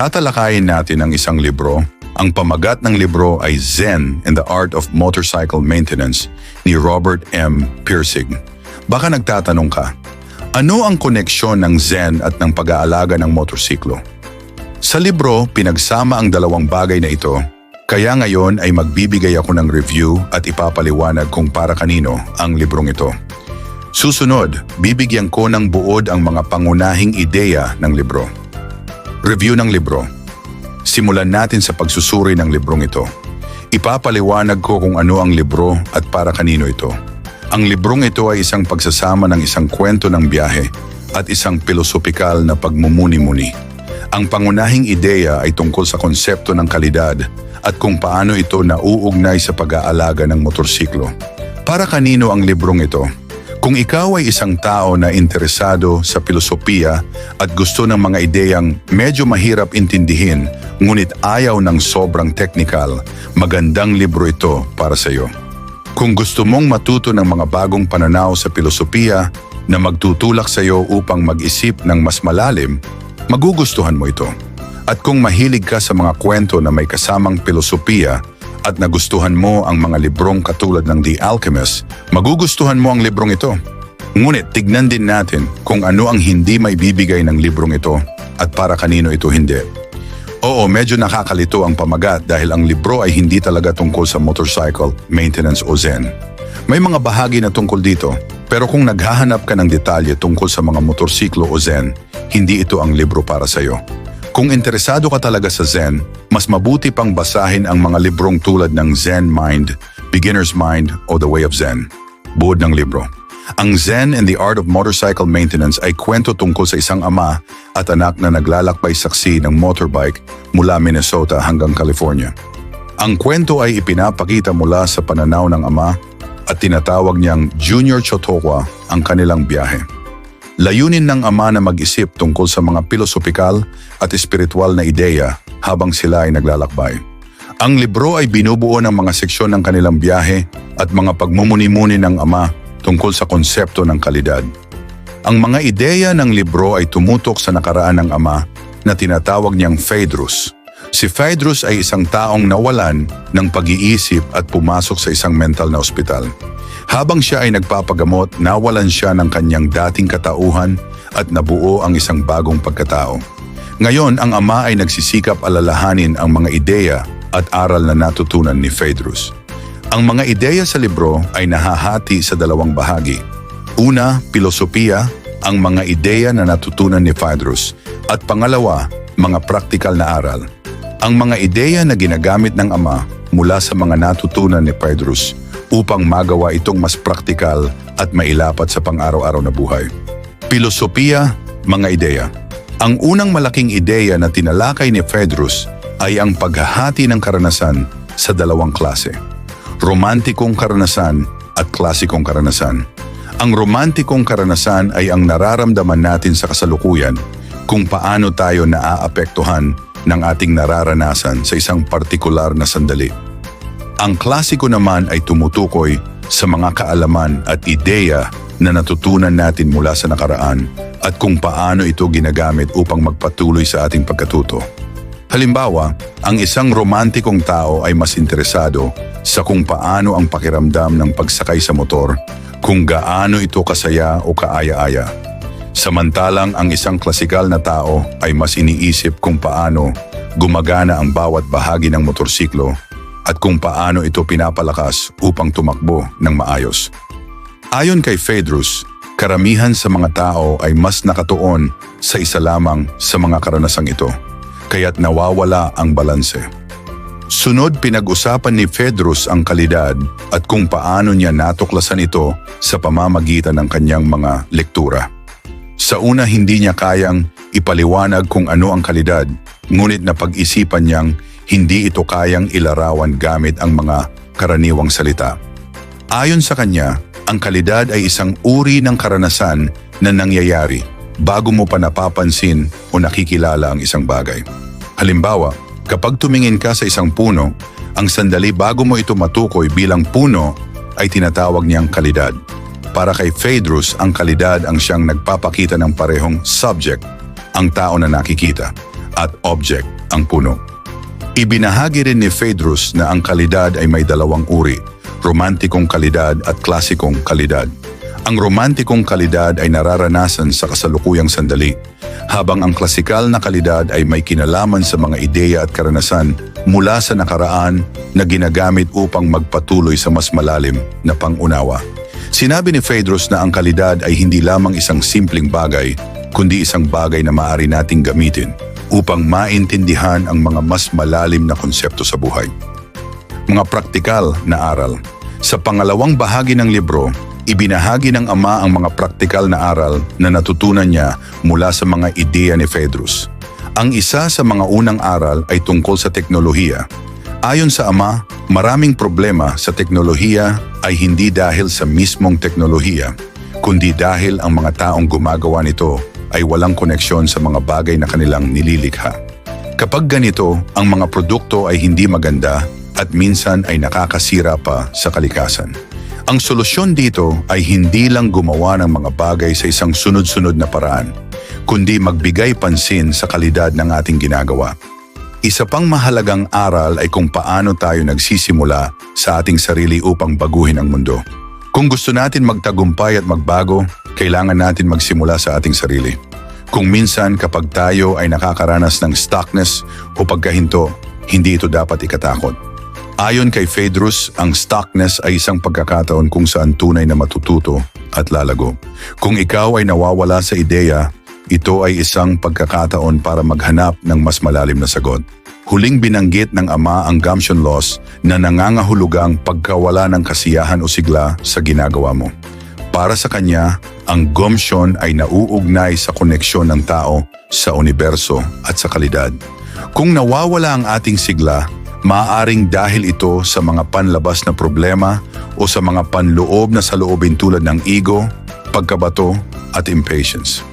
Tatalakayin natin ang isang libro. Ang pamagat ng libro ay Zen and the Art of Motorcycle Maintenance ni Robert M. Pirsig. Baka nagtatanong ka, ano ang koneksyon ng Zen at ng pag-aalaga ng motorsiklo? Sa libro, pinagsama ang dalawang bagay na ito, kaya ngayon ay magbibigay ako ng review at ipapaliwanag kung para kanino ang librong ito. Susunod, bibigyan ko ng buod ang mga pangunahing ideya ng libro. Review ng libro. Simulan natin sa pagsusuri ng librong ito. Ipapaliwanag ko kung ano ang libro at para kanino ito. Ang librong ito ay isang pagsasama ng isang kwento ng biyahe at isang pilosopikal na pagmumuni-muni. Ang pangunahing ideya ay tungkol sa konsepto ng kalidad at kung paano ito nauugnay sa pag-aalaga ng motorsiklo. Para kanino ang librong ito? Kung ikaw ay isang tao na interesado sa filosofiya at gusto ng mga ideyang medyo mahirap intindihin ngunit ayaw ng sobrang technical, magandang libro ito para sa iyo. Kung gusto mong matuto ng mga bagong pananaw sa filosofiya na magtutulak sa iyo upang mag-isip ng mas malalim, magugustuhan mo ito. At kung mahilig ka sa mga kwento na may kasamang filosofiya at nagustuhan mo ang mga librong katulad ng The Alchemist, magugustuhan mo ang librong ito. Ngunit tignan din natin kung ano ang hindi may bibigay ng librong ito at para kanino ito hindi. Oo, medyo nakakalito ang pamagat dahil ang libro ay hindi talaga tungkol sa motorcycle, maintenance o zen. May mga bahagi na tungkol dito, pero kung naghahanap ka ng detalye tungkol sa mga motorsiklo o zen, hindi ito ang libro para sa iyo. Kung interesado ka talaga sa Zen, mas mabuti pang basahin ang mga librong tulad ng Zen Mind, Beginner's Mind o The Way of Zen. Buod ng libro. Ang Zen and the Art of Motorcycle Maintenance ay kwento tungkol sa isang ama at anak na naglalakbay saksi ng motorbike mula Minnesota hanggang California. Ang kwento ay ipinapakita mula sa pananaw ng ama at tinatawag niyang Junior Chotokwa ang kanilang biyahe. Layunin ng ama na mag-isip tungkol sa mga pilosopikal at espiritual na ideya habang sila ay naglalakbay. Ang libro ay binubuo ng mga seksyon ng kanilang biyahe at mga pagmumuni-muni ng ama tungkol sa konsepto ng kalidad. Ang mga ideya ng libro ay tumutok sa nakaraan ng ama na tinatawag niyang Phaedrus. Si Phaedrus ay isang taong nawalan ng pag-iisip at pumasok sa isang mental na ospital. Habang siya ay nagpapagamot, nawalan siya ng kanyang dating katauhan at nabuo ang isang bagong pagkatao. Ngayon, ang ama ay nagsisikap alalahanin ang mga ideya at aral na natutunan ni Phaedrus. Ang mga ideya sa libro ay nahahati sa dalawang bahagi. Una, pilosopiya, ang mga ideya na natutunan ni Phaedrus. At pangalawa, mga praktikal na aral. Ang mga ideya na ginagamit ng ama mula sa mga natutunan ni Phaedrus upang magawa itong mas praktikal at mailapat sa pang-araw-araw na buhay. Pilosopiya, mga ideya. Ang unang malaking ideya na tinalakay ni Phaedrus ay ang paghahati ng karanasan sa dalawang klase. Romantikong karanasan at klasikong karanasan. Ang romantikong karanasan ay ang nararamdaman natin sa kasalukuyan kung paano tayo naaapektuhan ng ating nararanasan sa isang partikular na sandali. Ang klasiko naman ay tumutukoy sa mga kaalaman at ideya na natutunan natin mula sa nakaraan at kung paano ito ginagamit upang magpatuloy sa ating pagkatuto. Halimbawa, ang isang romantikong tao ay mas interesado sa kung paano ang pakiramdam ng pagsakay sa motor, kung gaano ito kasaya o kaaya-aya. Samantalang ang isang klasikal na tao ay mas iniisip kung paano gumagana ang bawat bahagi ng motorsiklo at kung paano ito pinapalakas upang tumakbo ng maayos. Ayon kay Phaedrus, karamihan sa mga tao ay mas nakatuon sa isa lamang sa mga karanasang ito, kaya't nawawala ang balanse. Sunod pinag-usapan ni Phaedrus ang kalidad at kung paano niya natuklasan ito sa pamamagitan ng kanyang mga lektura. Sa una hindi niya kayang ipaliwanag kung ano ang kalidad, ngunit napag-isipan niyang hindi ito kayang ilarawan gamit ang mga karaniwang salita. Ayon sa kanya, ang kalidad ay isang uri ng karanasan na nangyayari bago mo pa napapansin o nakikilala ang isang bagay. Halimbawa, kapag tumingin ka sa isang puno, ang sandali bago mo ito matukoy bilang puno ay tinatawag niyang kalidad. Para kay Phaedrus, ang kalidad ang siyang nagpapakita ng parehong subject, ang tao na nakikita. at object ang puno. Ibinahagi rin ni Phaedrus na ang kalidad ay may dalawang uri, romantikong kalidad at klasikong kalidad. Ang romantikong kalidad ay nararanasan sa kasalukuyang sandali, habang ang klasikal na kalidad ay may kinalaman sa mga ideya at karanasan mula sa nakaraan na ginagamit upang magpatuloy sa mas malalim na pangunawa. Sinabi ni Phaedrus na ang kalidad ay hindi lamang isang simpleng bagay, kundi isang bagay na maaari nating gamitin upang maintindihan ang mga mas malalim na konsepto sa buhay. Mga praktikal na aral. Sa pangalawang bahagi ng libro, ibinahagi ng ama ang mga praktikal na aral na natutunan niya mula sa mga ideya ni Phaedrus. Ang isa sa mga unang aral ay tungkol sa teknolohiya. Ayon sa ama, maraming problema sa teknolohiya ay hindi dahil sa mismong teknolohiya, kundi dahil ang mga taong gumagawa nito ay walang koneksyon sa mga bagay na kanilang nililikha. Kapag ganito, ang mga produkto ay hindi maganda at minsan ay nakakasira pa sa kalikasan. Ang solusyon dito ay hindi lang gumawa ng mga bagay sa isang sunod-sunod na paraan, kundi magbigay pansin sa kalidad ng ating ginagawa. Isa pang mahalagang aral ay kung paano tayo nagsisimula sa ating sarili upang baguhin ang mundo. Kung gusto natin magtagumpay at magbago, kailangan natin magsimula sa ating sarili. Kung minsan kapag tayo ay nakakaranas ng stuckness o pagkahinto, hindi ito dapat ikatakot. Ayon kay Phaedrus, ang stuckness ay isang pagkakataon kung saan tunay na matututo at lalago. Kung ikaw ay nawawala sa ideya, ito ay isang pagkakataon para maghanap ng mas malalim na sagot. Huling binanggit ng ama ang gumption loss na nangangahulugang pagkawala ng kasiyahan o sigla sa ginagawa mo. Para sa kanya, ang gumption ay nauugnay sa koneksyon ng tao sa universo at sa kalidad. Kung nawawala ang ating sigla, maaaring dahil ito sa mga panlabas na problema o sa mga panloob na saloobin tulad ng ego, pagkabato at impatience.